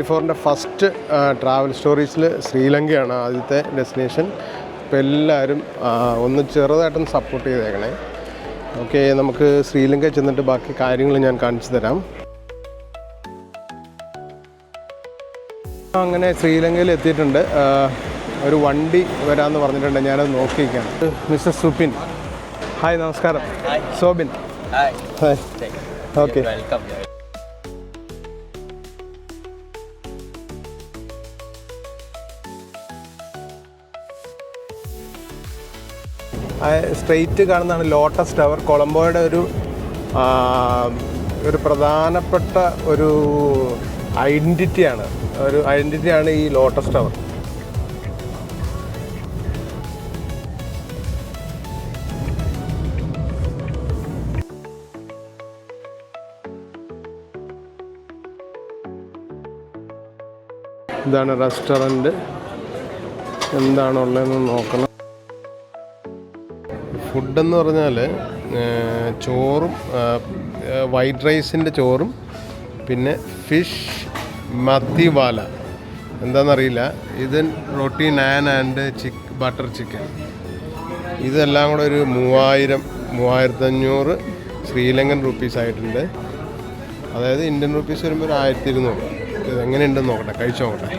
Twenty ഫോറിന്റെ first travel സ്റ്റോറീസിൽ ശ്രീലങ്കയാണ് ആദ്യത്തെ destination അപ്പോൾ എല്ലാവരും ഒന്ന് ചെറുതായിട്ടൊന്ന് സപ്പോർട്ട് ചെയ്തേക്കണേ. ഓക്കെ നമുക്ക് ശ്രീലങ്ക ചെന്നിട്ട് ബാക്കി കാര്യങ്ങൾ ഞാൻ കാണിച്ചു തരാം. അങ്ങനെ ശ്രീലങ്കയിൽ എത്തിയിട്ടുണ്ട്. ഒരു വണ്ടി വരാമെന്ന് പറഞ്ഞിട്ടുണ്ട്. ഞാനത് നോക്കിയിരിക്കുകയാണ്. മിസ്റ്റർ സുപിൻ ഹായ് നമസ്കാരം. Sobin. Hi okay Welcome. Straight കാണുന്നതാണ് ലോട്ടസ് ടവർ. കൊളംബോയുടെ ഒരു ഒരു പ്രധാനപ്പെട്ട ഒരു ഐഡന്റിറ്റിയാണ് ഒരു ഐഡന്റിറ്റിയാണ് ഈ ലോട്ടസ് ടവർ. ഇതാണ് റെസ്റ്റോറന്റ്. എന്താണുള്ളതെന്ന് നോക്കണം. ഫുഡെന്ന് പറഞ്ഞാൽ ചോറും വൈറ്റ് റൈസിന്റെ ചോറും പിന്നെ ഫിഷ് മത്തിവാല. എന്താണെന്നറിയില്ല ഇത് roti naan and chick butter chicken. ഇതെല്ലാം കൂടെ ഒരു മൂവായിരം മൂവായിരത്തഞ്ഞൂറ് ശ്രീലങ്കൻ റുപ്പീസ് ആയിട്ടുണ്ട്. അതായത് ഇന്ത്യൻ റുപ്പീസ് വരുമ്പോൾ ഒരു ആയിരത്തി ഇരുന്നൂറ് ഇത് എങ്ങനെയുണ്ടെന്ന് നോക്കട്ടെ കഴിച്ചു നോക്കട്ടെ.